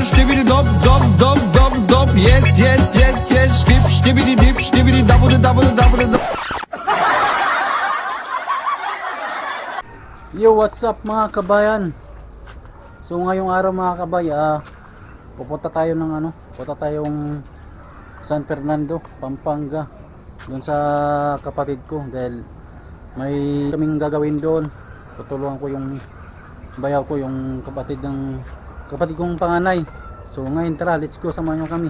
Ştibidi dop dop dop dop dop Yes yes yes yes Ştip ştibidi dip ştibidi dabıdı dabıdı dabıdı dop Yo, what's up mga kabayan? So ngayong araw mga kabay, pupunta tayo ng ano, pupunta tayong San Fernando, Pampanga. Doon sa kapatid ko dahil may kaming gagawin doon. Tutulungan ko yung bayaw ko, yung kapatid ng kapatid kong panganay. So ngayon tara, let's go samahan niyo kami.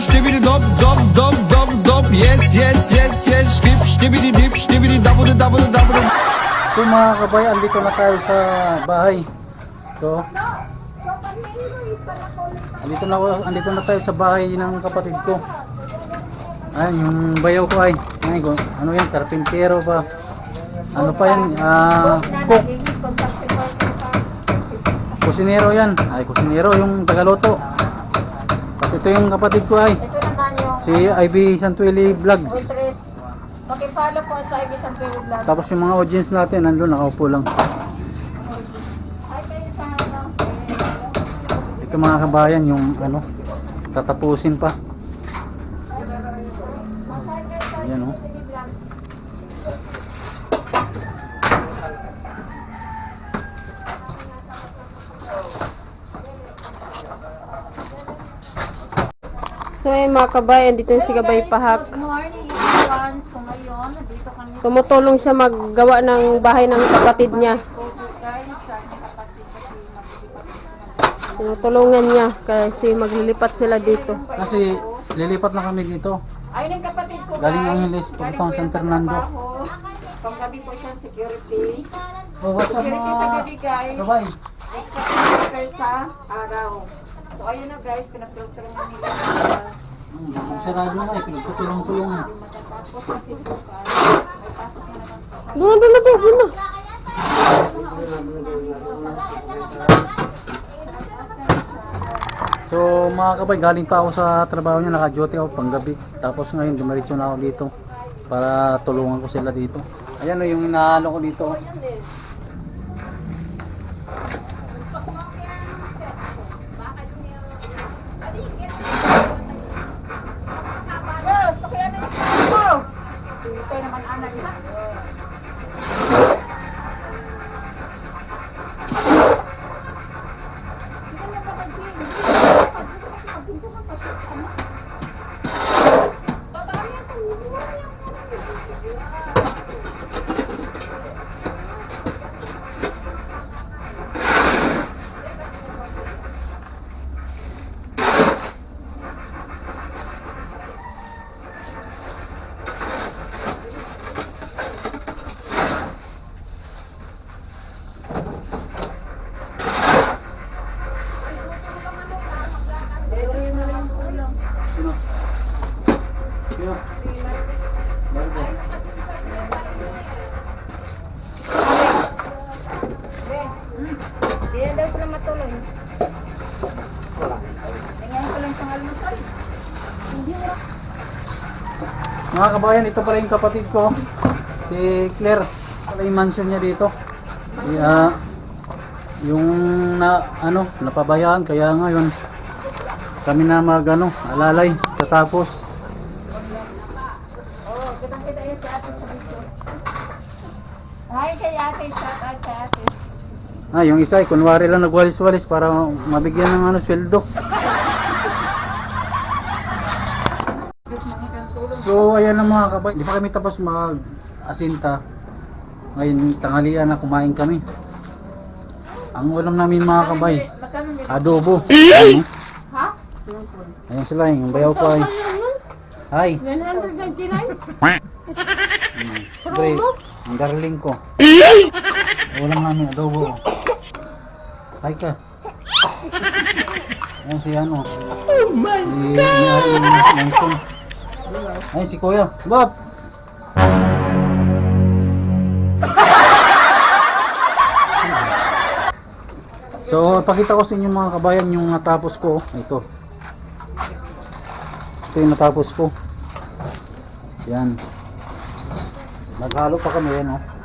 Ştibidi dop dop dop dop dop Yes yes yes yes Ştip ştibidi dip ştibidi dabıdı dabıdı dabıdı So mga kabay, andito na tayo sa bahay. So, andito na, ako- andito na tayo sa bahay ng kapatid ko. Ayan, yung bayaw ko ay, ay ano yan, karpintero pa. Ano pa yan, ah, cook, kusinero yan. Ay, kusinero, yung tagaloto. Tapos ito yung kapatid ko ay, Ito naman yung si Ivy Santuili Vlogs. Pakipollow po sa Ibis ang Vlog. Tapos yung mga audience natin, nandun, nakaupo lang. Ano? Ito mga kabayan, yung ano, tatapusin pa. Ayan oh. o. So ayun mga kabayan, dito yung si Gabay Pahak. Good morning everyone. So ngayon, nandito kami sa Tumutulong siya maggawa ng bahay ng kapatid niya. Tinutulungan niya kasi maglilipat sila dito. Kasi lilipat na kami dito. Ayun ang kapatid ko guys. Galing Galing papuntang po San Fernando. Panggabi po siya security. Oh, what's up Security sa gabi guys. filter sa araw. So ayun na guys, pinapilter na nila. Hmm, sarado na eh, pinagtutulong-tulong. Matatapos kasi bukas. May pasok na naman. Doon, doon na, doon na. So mga kabay, galing pa ako sa trabaho niya, naka-duty ako panggabi. Tapos ngayon, dumiretso na ako dito para tulungan ko sila dito. Ayan o, yung inaano ko dito. Yeah. Hindi na daw sila matuloy. Tingnan ko lang pang almusal. Hindi mo. Mga kabayan, ito pala yung kapatid ko. Si Claire. Pala yung mansion niya dito. Kaya, yung na, ano, napabayaan. Kaya ngayon, kami na mag, ano, alalay. Katapos, Oo, kitang kita yun si ate sa video. Hi kay ate, shout out kay ate. Ah, yung isa, eh, kunwari lang nagwalis-walis para mabigyan ng ano, sweldo. So, ayan na mga kabay. Di pa kami tapos mag-asinta. Ngayon, tanghalian na kumain kami. Ang ulam namin mga kabay, adobo. Ha? Ayan sila, yung bayaw ko ay. Hi. 199? Siyempre, ang darling ko. Ulam namin, adobo. Hi ka. Ayan si ano. Oh my si, God! Ayan si Kuya. Bob! So, pakita ko sa inyo mga kabayan yung natapos ko. Ito. Ito yung natapos ko. Yan. Naghalo pa kami yan, oh.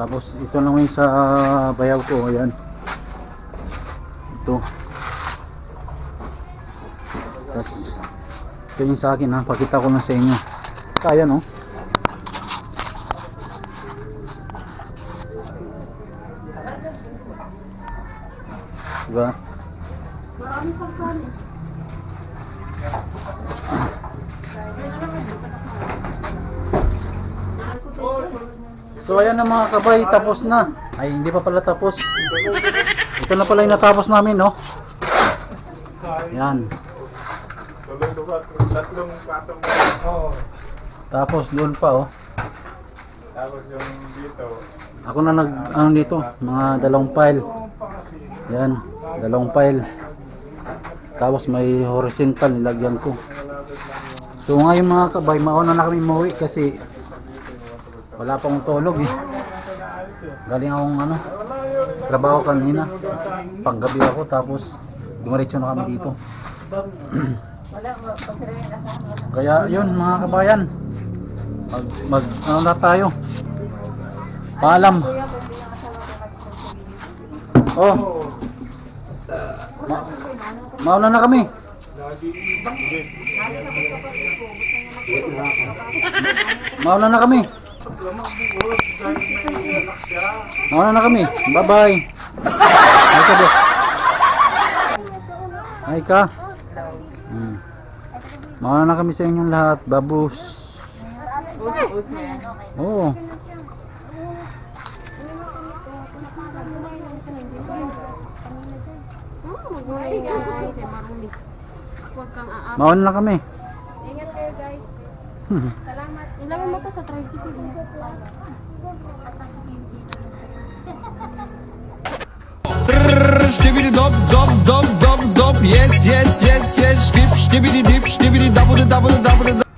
Tapos ito naman yung sa bayaw ko, ayan. dito. Tapos, ito yung sa akin ha. Pakita ko lang sa inyo. Kaya no? Diba? So ayan na mga kabay, tapos na. Ay, hindi pa pala tapos. Ito na pala yung natapos namin, no? Yan. Tatlong patong Tapos doon pa, oh. Tapos yung dito, Ako na nag, ano dito, mga dalawang pile. Yan, dalawang pile. Tapos may horizontal nilagyan ko. So ngayon mga kabay, mauna na kami umuwi kasi wala pang tulog eh. Galing akong ano, trabaho kanina. Panggabi ako tapos dumiretso na kami dito. Kaya yun mga kabayan. Mag, mag ano na tayo. Paalam. Oh. Ma mauna na kami. Mauna na kami. Mauna na kami. Bye-bye. Ay ka. Ay ka. Hmm. Mauna na kami sa inyong lahat. Babus. Oo. Mauna na kami. Ingat kayo guys. Salamat. Ilagay mo to sa tricycle. Brrr, Ştibidi dop dop dop dop dop Yes yes yes yes Ştip ştibidi dip ştibidi dabıdı dabıdı dabıdı